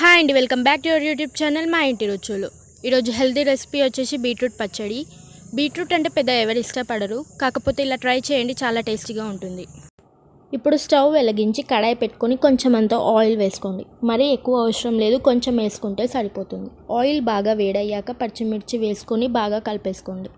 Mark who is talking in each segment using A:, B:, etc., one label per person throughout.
A: Hi అండి welcome back to your YouTube channel మా ఇంటి రుచులు. ఈరోజు హెల్తీ రెసిపీ వచ్చేసి బీట్రూట్ పచ్చడి. బీట్రూట్ అంటే పెద్ద ఎవరు ఇష్టపడరు కాకపోతే ఇలా ట్రై చేయండి చాలా టేస్టీగా ఉంటుంది. ఇప్పుడు స్టవ్ వెలిగించి కడాయి పెట్టుకొని కొంచెం అంత ఆయిల్ వేసుకోండి. మరీ ఎక్కువ అవసరం లేదు కొంచెం వేసుకుంటే సరిపోతుంది. ఆయిల్ బాగా వేడయ్యాక పచ్చిమిర్చి వేసుకొని బాగా కలిపేసుకోండి.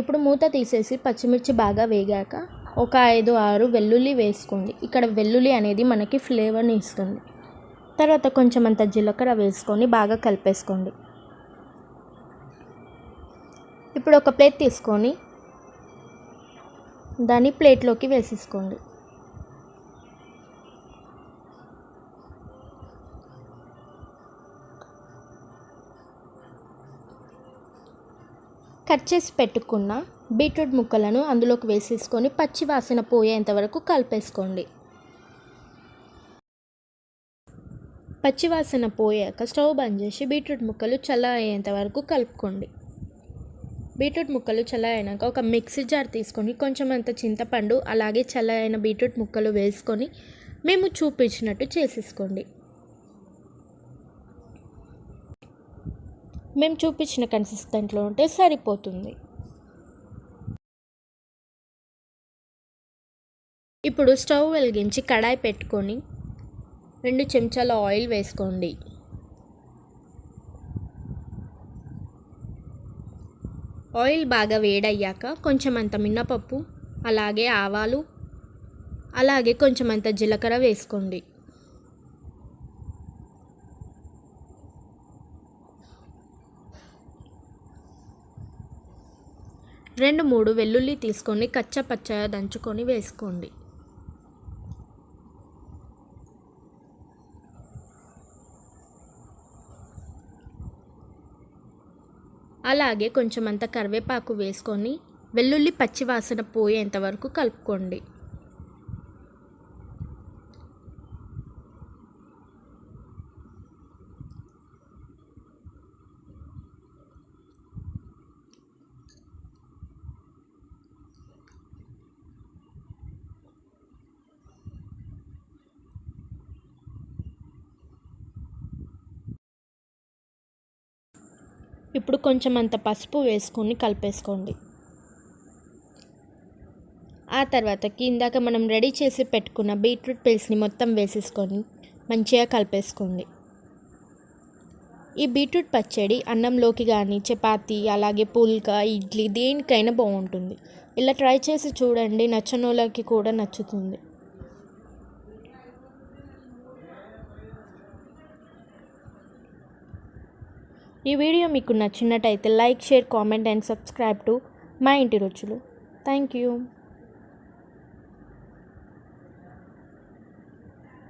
A: ఇప్పుడు మూత తీసేసి పచ్చిమిర్చి బాగా వేగాక ఒక ఐదు ఆరు వెల్లుల్లి వేసుకోండి. ఇక్కడ వెల్లుల్లి అనేది మనకి ఫ్లేవర్ని ఇస్తుంది. తర్వాత కొంచెం అంత జీలకర్ర వేసుకొని బాగా కలిపేసుకోండి. ఇప్పుడు ఒక ప్లేట్ తీసుకొని దాన్ని ప్లేట్లోకి వేసేసుకోండి. కట్ చేసి పెట్టుకున్న బీట్రూట్ ముక్కలను అందులోకి వేసేసుకొని పచ్చి వాసన పోయేంత వరకు కలిపేసుకోండి. పచ్చి వాసన పోయాక స్టవ్ బంద్ చేసి బీట్రూట్ ముక్కలు చల్ల అయ్యేంత వరకు కలుపుకోండి. బీట్రూట్ ముక్కలు చల్ల అయినాక ఒక మిక్సీ జార్ తీసుకొని కొంచెం అంత చింతపండు అలాగే చల్ల అయిన బీట్రూట్ ముక్కలు వేసుకొని మేము చూపించినట్టు చేసేసుకోండి. మేము చూపించిన కన్సిస్టెంట్లో ఉంటే సరిపోతుంది. ఇప్పుడు స్టవ్ వెలిగించి కడాయి పెట్టుకొని రెండు చెంచాల ఆయిల్ వేసుకోండి. ఆయిల్ బాగా వేడయ్యాక కొంచెం అంత మిన్నపప్పు అలాగే ఆవాలు అలాగే కొంచెం అంత జీలకర్ర వేసుకోండి. రెండు మూడు వెల్లుల్లి తీసుకొని కచ్చా దంచుకొని వేసుకోండి. అలాగే కొంచెం అంత కరివేపాకు వేసుకొని వెల్లుల్లి పచ్చివాసన పోయేంత వరకు కలుపుకోండి. ఇప్పుడు కొంచెం అంత పసుపు వేసుకొని కలిపేసుకోండి. ఆ తర్వాతకి ఇందాక మనం రెడీ చేసి పెట్టుకున్న బీట్రూట్ పేస్ట్ని మొత్తం వేసేసుకొని మంచిగా కలిపేసుకోండి. ఈ బీట్రూట్ పచ్చడి అన్నంలోకి కానీ చపాతీ అలాగే పుల్కా ఇడ్లీ దేనికైనా బాగుంటుంది. ఇలా ట్రై చేసి చూడండి నచ్చనోళ్ళకి కూడా నచ్చుతుంది. ఈ వీడియో మీకు నచ్చినట్టయితే like share comment and subscribe to మా ఇంటి రుచులు. Thank you.